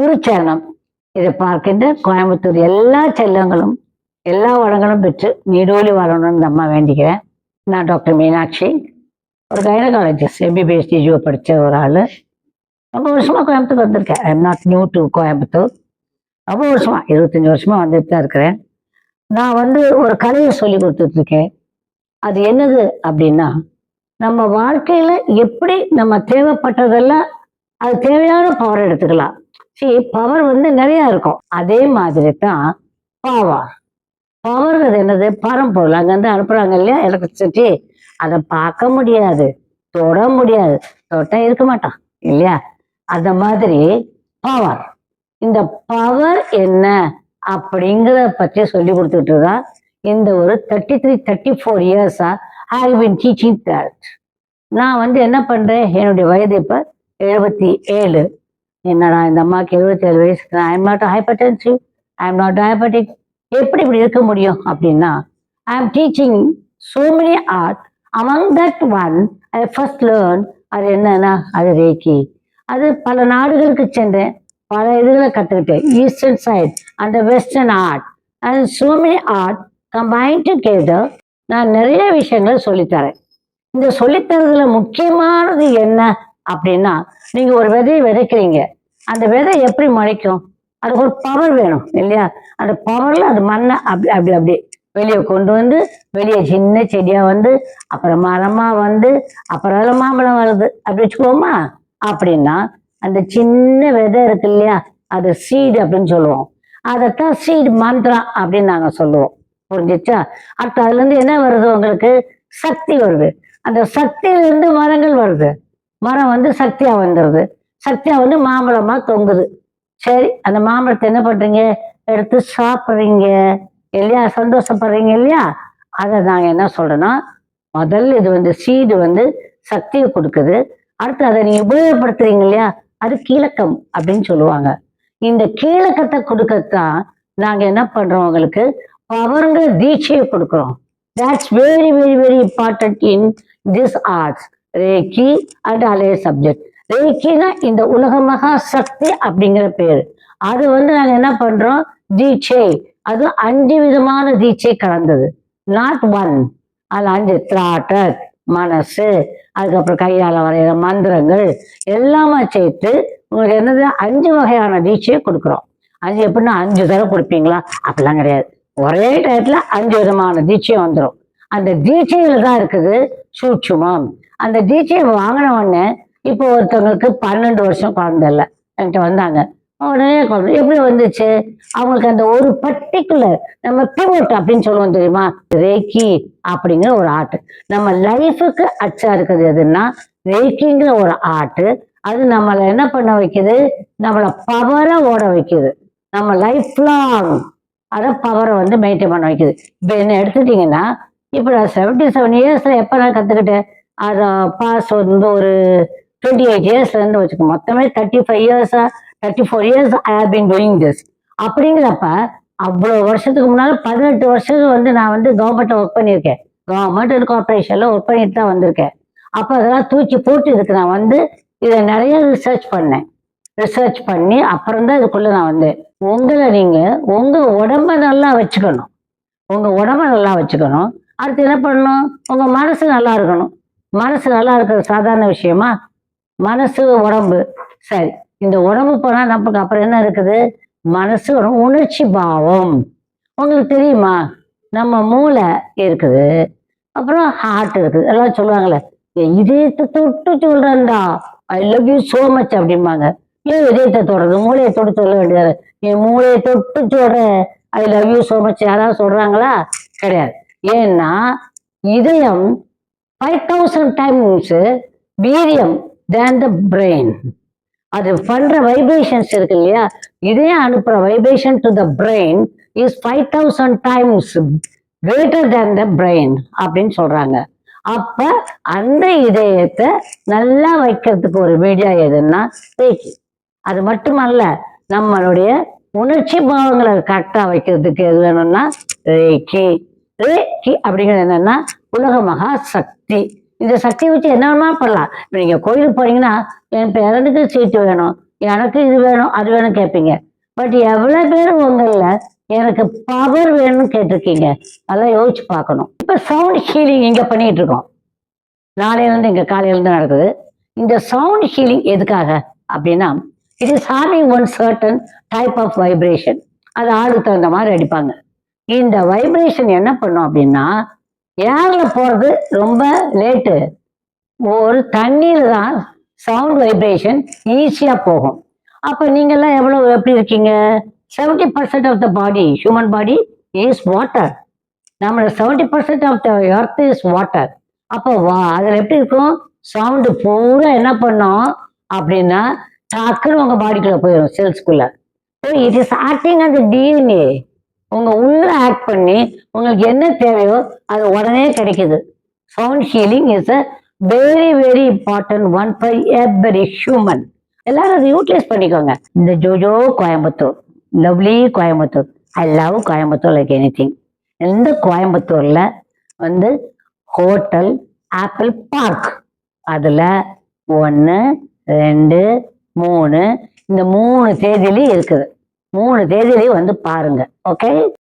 குருச்சரணம். இதை பார்க்கின்ற கோயம்புத்தூர் எல்லா செல்லங்களும் எல்லா வளங்களும் பெற்று நீடோலி வரணும்னு இந்த அம்மா வேண்டிக்கிறேன். நான் டாக்டர் மீனாட்சி. ஒரு கைனகாலஜிஸ்ட் எம்பிபிஎஸ் டிஜிஓ படித்த ஒரு ஆள். ரொம்ப வருஷமா கோயம்புத்தூர் வந்திருக்கேன். I am not new to Coimbatore. ரொம்ப வருஷமா இருபத்தஞ்சி வருஷமா வந்துட்டு தான் இருக்கிறேன். நான் வந்து ஒரு கலையை சொல்லி கொடுத்துட்டு இருக்கேன். அது என்னது அப்படின்னா நம்ம வாழ்க்கையில எப்படி நம்ம தேவைப்பட்டதெல்லாம் அது தேவையான பவர் எடுத்துக்கலாம். சரி பவர் வந்து நிறைய இருக்கும். அதே மாதிரி தான் பவர் பவர்ங்கிறது என்னது? பரம்பொருள். அங்கேருந்து அனுப்புறாங்க இல்லையா? எலக்ட்ரிசிட்டி அதை பார்க்க முடியாது. தொட முடியாது. தொட்டா இருக்க மாட்டான். இல்லையா? அந்த மாதிரி பவர் இந்த பவர் என்ன? அப்படிங்கிறத பற்றி சொல்லி கொடுத்துட்டு தான் இந்த ஒரு தேர்ட்டி த்ரீ தேர்ட்டி ஃபோர் இயர்ஸா ஐ பின் டீச்சிங் தட் நான் வந்து என்ன பண்றேன்? என்னுடைய வயது இப்போ எழுபத்தி ஏழு. என்னடா இந்த அம்மாவுக்கு எழுபத்தி ஏழு வயசுக்கு I am not hypertensive I am not diabetic எப்படி இப்படி இருக்க முடியும் அப்படின்னா I am teaching so many art among that one I first learn அது என்னன்னா அது ரேக்கி அது பல நாடுகளுக்கு சென்றேன். பல இதுகளை கற்றுக்கிட்டேன் ஈஸ்டர்ன் சைட் அந்த western art and so many art combine together நான் நிறைய விஷயங்களை சொல்லித்தரேன். இந்த சொல்லித்தரதுல முக்கியமானது என்ன அப்படின்னா நீங்க ஒரு விதையை விதைக்கிறீங்க. அந்த விதை எப்படி முளைக்கும்? அதுக்கு ஒரு பவர் வேணும் இல்லையா? அந்த பவர்ல அது மண்ணை அப்படி அப்படி அப்படி வெளியே கொண்டு வந்து வெளியே சின்ன செடியா வந்து அப்புறம் மரமா வந்து அப்புறம் அதில் மாம்பழம் வருது. அப்படி வச்சுக்கோமா அப்படின்னா அந்த சின்ன விதை இருக்கு இல்லையா? அது சீடு அப்படின்னு சொல்லுவோம். அதைத்தான் சீடு மந்த்ரா அப்படின்னு நாங்க சொல்லுவோம். புரிஞ்சிச்சா? அடுத்து அதுல இருந்து என்ன வருது உங்களுக்கு? சக்தி வருது. அந்த சக்தியிலிருந்து மரங்கள் வருது. மரம் வந்து சக்தியா வந்துடுது சக்தியா வந்து மாம்பழமா தொங்குது. சரி அந்த மாம்பழத்தை என்ன பண்றீங்க? எடுத்து சாப்பிட்றீங்க இல்லையா? சந்தோஷப்படுறீங்க இல்லையா? அதை நாங்க என்ன சொல்றோம்னா முதல்ல இது வந்து சீடு வந்து சக்தியை கொடுக்குது. அடுத்து அதை நீங்க உபயோகப்படுத்துறீங்க இல்லையா? அது கீழக்கம் அப்படின்னு சொல்லுவாங்க. இந்த கீழக்கத்தை கொடுக்கத்தான் நாங்க என்ன பண்றோம் உங்களுக்கு? பவருங்க தீட்சையை கொடுக்குறோம். That's very very very important in this arts Reiki and அலைய சப்ஜெக்ட் ரேக்கினா இந்த உலக மகா சக்தி அப்படிங்கிற பேர். அது வந்து நாங்க என்ன பண்றோம்? தீட்சை. அது அஞ்சு விதமான தீட்சை கலந்தது. நாட் ஒன் அது அஞ்சு. திராட்டர் மனசு அதுக்கப்புறம் கையால வரைகிற மந்திரங்கள் எல்லாமே சேர்த்து உங்களுக்கு என்னது? அஞ்சு வகையான தீட்சையை கொடுக்குறோம். அஞ்சு எப்படின்னா அஞ்சு தடவை கொடுப்பீங்களா? அப்படிலாம் கிடையாது. ஒரே டயத்துல அஞ்சு விதமான தீட்சையும் வந்துடும் அந்த தீட்சையில் தான் இருக்குது சூட்சுமம். அந்த தீட்சையை வாங்கின உடனே இப்போ ஒருத்தவங்களுக்கு பன்னெண்டு வருஷம் குழந்தை இல்லை. என்கிட்ட வந்தாங்க. உடனே குழந்தை எப்படி வந்துச்சு? அவங்களுக்கு அந்த ஒரு பர்டிகுலர் நம்ம பிவோட் அப்படின்னு சொல்லுவோம் தெரியுமா? ரேக்கி அப்படிங்கிற ஒரு ஆர்ட் நம்ம லைஃபுக்கு அச்சா இருக்குது எதுன்னா ரேக்கிங்கிற ஒரு ஆர்ட் அது நம்மளை என்ன பண்ண வைக்குது? நம்மளை பவரை ஓட வைக்குது. நம்ம லைஃப் லாங் அதை பவரை வந்து மெயின்டைன் பண்ண வைக்குது. இப்போ என்ன எடுத்துட்டீங்கன்னா இப்போ நான் செவன்டி செவன் இயர்ஸில் எப்போ நான் கற்றுக்கிட்டேன் அதை பாஸ் வந்து ஒரு டுவெண்ட்டி எயிட் இயர்ஸ்லேருந்து வச்சுக்கோ. மொத்தமே தேர்ட்டி ஃபைவ் இயர்ஸாக thirty four years I have been doing this அப்படிங்கிறப்ப அவ்வளோ வருஷத்துக்கு முன்னால் பதினெட்டு வருஷத்துக்கு வந்து நான் வந்து கவர்மெண்ட்டில் ஒர்க் பண்ணியிருக்கேன். கவர்மெண்ட் அண்ட் கார்பரேஷனில் ஒர்க் பண்ணிட்டு தான் வந்திருக்கேன். அப்போ அதெல்லாம் தூக்கி போட்டு இதுக்கு நான் வந்து இதை நிறைய ரிசர்ச் பண்ணேன். ரிசர்ச் பண்ணி அப்புறம் தான் இதுக்குள்ளே நான் வந்தேன் உங்களை நீங்கள் உங்கள் உடம்ப நல்லா வச்சுக்கணும். உங்கள் உடம்ப நல்லா வச்சுக்கணும். அடுத்து என்ன பண்ணணும்? உங்கள் மனசு நல்லா இருக்கணும். மனசு நல்லா இருக்கிறது சாதாரண விஷயமா? மனசு உடம்பு. சரி இந்த உடம்பு போனால் நமக்கு அப்புறம் என்ன இருக்குது? மனசு ஒரு உணர்ச்சி பாவம். உங்களுக்கு தெரியுமா? நம்ம மூளை இருக்குது. அப்புறம் ஹார்ட் இருக்குது. எல்லாம் சொல்லுவாங்களே என் இதயத்தை தொட்டு சொல்றேன்டா. I love you so much அப்படிம்பாங்க. ஏன் இதயத்தை தொடுறது? மூளையை தொட்டு சொல்ல வேண்டியது என் மூளையை தொட்டு சொல்றேன் I love you so much யாராவது சொல்றாங்களா? கிடையாது. ஏன்னா இதயம் ஃபைவ் தௌசண்ட் டைம்ஸ் வீரியம் தேன் த பிரெயின் அது பண்ற வைப்ரேஷன்ஸ் இருக்கு இல்லையா? இதயம் அனுப்புற vibration to the brain is five thousand times greater than the brain அப்படின்னு சொல்றாங்க. அப்ப அந்த இதயத்தை நல்லா வைக்கிறதுக்கு ஒரு மீடியா எதுன்னா ரேக்கி அது மட்டுமல்ல நம்மளுடைய உணர்ச்சி பாவங்களை கரெக்டா வைக்கிறதுக்கு எது வேணும்னா ரேக்கி ரேக்கி அப்படிங்கிறது என்னன்னா உலக மகா சக்தி. இந்த சக்தியை வச்சு என்ன வேணா பண்ணலாம். இப்போ நீங்கள் கோயிலுக்கு போனீங்கன்னா என் பேரனுக்கு சீட்டு வேணும் எனக்கு இது வேணும் அது வேணும் கேட்பீங்க. பட் எவ்வளோ பேர் உங்களில் எனக்கு பவர் வேணும்னு கேட்டிருக்கீங்க? அதெல்லாம் யோசிச்சு பார்க்கணும். இப்போ சவுண்ட் ஹீலிங் இங்கே பண்ணிட்டு இருக்கோம். நாளையிலேருந்து இங்கே காலையிலேருந்து நடக்குது. இந்த சவுண்ட் ஹீலிங் எதுக்காக? அப்படின்னா it is one certain type of vibration அது ஆளுக்கு தகுந்த மாதிரி அடிப்பாங்க. இந்த வைப்ரேஷன் என்ன பண்ணும் அப்படின்னா ஏர்ல போகிறது ரொம்ப லேட்டு ஒரு தண்ணீர் தான் சவுண்ட் வைப்ரேஷன் ஈஸியாக போகும். அப்போ நீங்கள்லாம் எவ்வளோ எப்படி இருக்கீங்க? Seventy percent of the body human body is water நம்ம seventy percent of the earth is water அப்போ வா அதில் எப்படி இருக்கும்? சவுண்டு பூரா என்ன பண்ணோம் அப்படின்னா டக்குன்னு உங்கள் பாடிக்குள்ளே போயிடும் செல்ஸ்குள்ளே ஸோ இட் இஸ் ஆக்டிங் அந்த டிஎன்ஏ உங்கள் உள்ள ஆக்ட் பண்ணி உங்களுக்கு என்ன தேவையோ அது உடனே கிடைக்குது. Sound healing is a very very important one for every human எல்லாரும் அதை யூட்டிலைஸ் பண்ணிக்கோங்க. இந்த ஜோஜோ Coimbatore lovely Coimbatore I love Coimbatore like anything இந்த கோயம்புத்தூர்ல வந்து ஹோட்டல் ஆப்பிள் பார்க் அதில் ஒன்று ரெண்டு மூணு இந்த மூணு தேதியிலையும் இருக்குது. மூணு தேதியிலையும் வந்து பாருங்க ஓகே